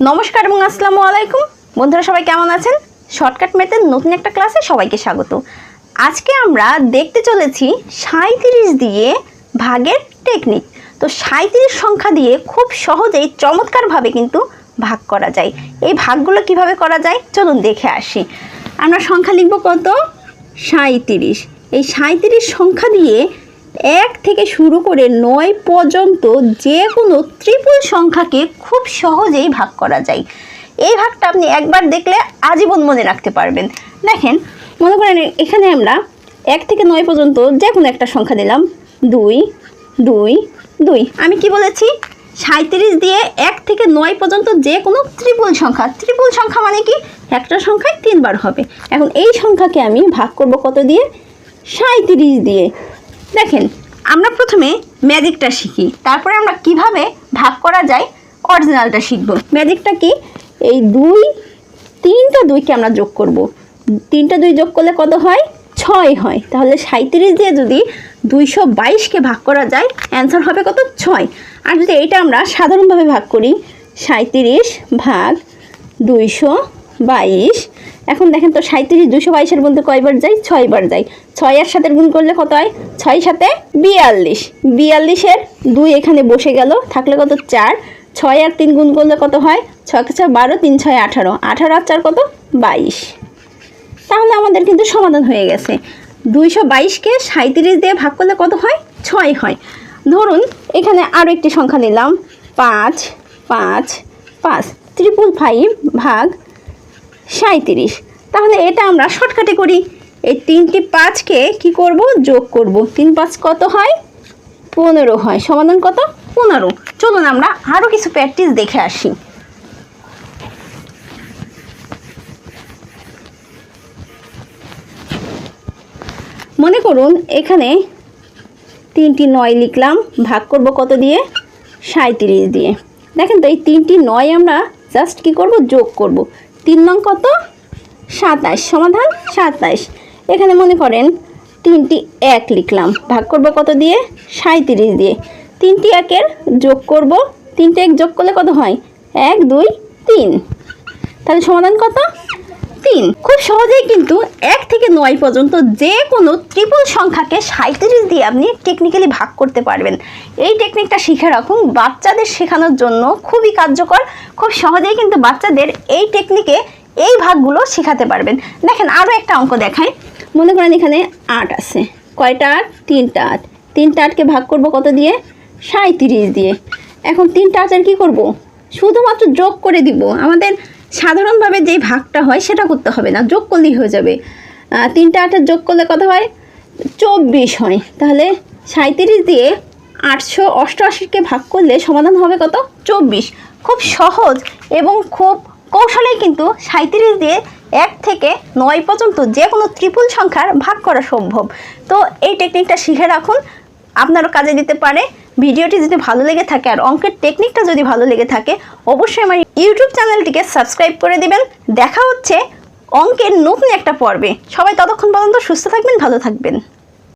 নমস্কার এবং আসসালামু আলাইকুম। বন্ধুরা সবাই কেমন আছেন? শর্টকাট মেথের নতুন একটা ক্লাসে সবাইকে স্বাগত। আজকে আমরা দেখতে চলেছি সাঁত্রিশ দিয়ে ভাগের টেকনিক তো সাঁত্রিশ সংখ্যা দিয়ে খুব সহজেই চমৎকারভাবে কিন্তু ভাগ করা যায়। এই ভাগগুলো কীভাবে করা যায়? চলুন দেখে আসি। আমরা সংখ্যা লিখব কত? সাঁত্রিশ এই সাঁত্রিশ সংখ্যা দিয়ে এক থেকে শুরু করে নয় পর্যন্ত যে কোনো ত্রিপুল সংখ্যাকে খুব সহজেই ভাগ করা যায়। এই ভাগটা আপনি একবার দেখলে আজীবন মনে রাখতে পারবেন। দেখেন, মনে করেন এখানে আমরা এক থেকে নয় পর্যন্ত যে কোনো একটা সংখ্যা দিলাম। দুই দুই দুই। আমি কি বলেছি? সাঁত্রিশ দিয়ে এক থেকে নয় পর্যন্ত যে কোনো ত্রিপুল সংখ্যা। ত্রিপুল সংখ্যা মানে কি? একটা সংখ্যায় তিনবার হবে। এখন এই সংখ্যাকে আমি ভাগ করব কত দিয়ে? সাঁত্রিশ দিয়ে। দেখেন, আমরা প্রথমে ম্যাজিকটা শিখি, তারপরে আমরা কীভাবে ভাগ করা যায় অরিজিনালটা শিখব। ম্যাজিকটা কি? এই দুই, তিনটা দুইকে আমরা যোগ করব। তিনটা দুই যোগ করলে কত হয়? ছয় হয়। তাহলে সাঁত্রিশ দিয়ে যদি দুইশো বাইশকে ভাগ করা যায়, অ্যান্সার হবে কত? ছয়। আর যদি এইটা আমরা সাধারণভাবে ভাগ করি সাঁত্রিশ ভাগ দুইশো বাইশ। এখন দেখেন তো সাঁত্রিশ দুশো বাইশের মধ্যে কয়বার যায় ছয়বার যায় ছয় আর সাথে গুণ করলে কত হয়? ছয় সাথে বিয়াল্লিশ। বিয়াল্লিশের দুই এখানে বসে গেল, থাকলে কত? চার। ছয় আর তিন গুণ করলে কত হয়? ছয় ছয় বারো, তিন ছয় আঠারো। আঠারো আর চার কত? বাইশ। তাহলে আমাদের কিন্তু সমাধান হয়ে গেছে। দুইশো বাইশকে সাঁত্রিশ দিয়ে ভাগ করলে কত হয়? ছয় হয়। ধরুন, এখানে আরও একটি সংখ্যা নিলাম। পাঁচ পাঁচ পাঁচ। ত্রিপুল ফাইভ ভাগ সাঁত্রিশ তাহলে এটা আমরা শর্টকাটে করি। এই তিনটি পাঁচকে কি করব? যোগ করব। তিন পাঁচ কত হয়? পনেরো হয়। সমাধান কত? পনেরো। চলুন আমরা আরও কিছু প্র্যাকটিস দেখে আসি। মনে করুন এখানে তিনটি নয় লিখলাম। ভাগ করব কত দিয়ে? সাঁত্রিশ দিয়ে। দেখেন তো এই তিনটি নয় আমরা জাস্ট কি করব? যোগ করব। তিন নং কত? সাতাশ। সমাধান? সাতাশ। এখানে মনে করেন তিনটি এক লিখলাম। ভাগ করব কত দিয়ে? সাঁত্রিশ দিয়ে। তিনটি একের যোগ করব। তিনটে এক যোগ করলে কত হয়? এক, দুই, তিন। তাহলে সমাধান কত? তিন। খুব সহজেই কিন্তু এক থেকে নয় পর্যন্ত যে কোনো ত্রিপুল সংখ্যাকে সাঁত্রিশ দিয়ে আপনি টেকনিক্যালি ভাগ করতে পারবেন। এই টেকনিকটা শিখে রাখুন। বাচ্চাদের শেখানোর জন্য খুবই কার্যকর। খুব সহজেই কিন্তু বাচ্চাদের এই টেকনিকে এই ভাগগুলো শেখাতে পারবেন। দেখেন আরও একটা অঙ্ক দেখায় মনে করেন এখানে আট আছে। কয়টা আট? তিনটা আট। তিনটা আটকে ভাগ করব কত দিয়ে? সাঁত্রিশ দিয়ে। এখন তিনটা আটের কী করব? শুধুমাত্র যোগ করে দিব। আমাদের সাধারণভাবে যে ভাগটা হয় সেটা করতে হবে না, যোগ করলেই হয়ে যাবে। তিনটা আটের যোগ করলে কত হয়? চব্বিশ হয়। তাহলে সাঁত্রিশ দিয়ে আটশো অষ্টআশিকে ভাগ করলে সমাধান হবে কত? চব্বিশ। খুব সহজ এবং খুব কৌশলেই কিন্তু সাঁত্রিশ দিয়ে এক থেকে নয় পর্যন্ত যে কোনো ত্রিপুল সংখ্যার ভাগ করা সম্ভব। তো এই টেকনিকটা শিখে রাখুন। আপনারও কাজে দিতে পারে। ভিডিওটি যদি ভালো লেগে থাকে আর অঙ্কের টেকনিকটা যদি ভালো লেগে থাকে, অবশ্যই আমার ইউটিউব চ্যানেলটিকে সাবস্ক্রাইব করে দেবেন। দেখা হচ্ছে অঙ্কের নতুন একটা পর্বে। সবাই ততক্ষণ পর্যন্ত সুস্থ থাকবেন, ভালো থাকবেন।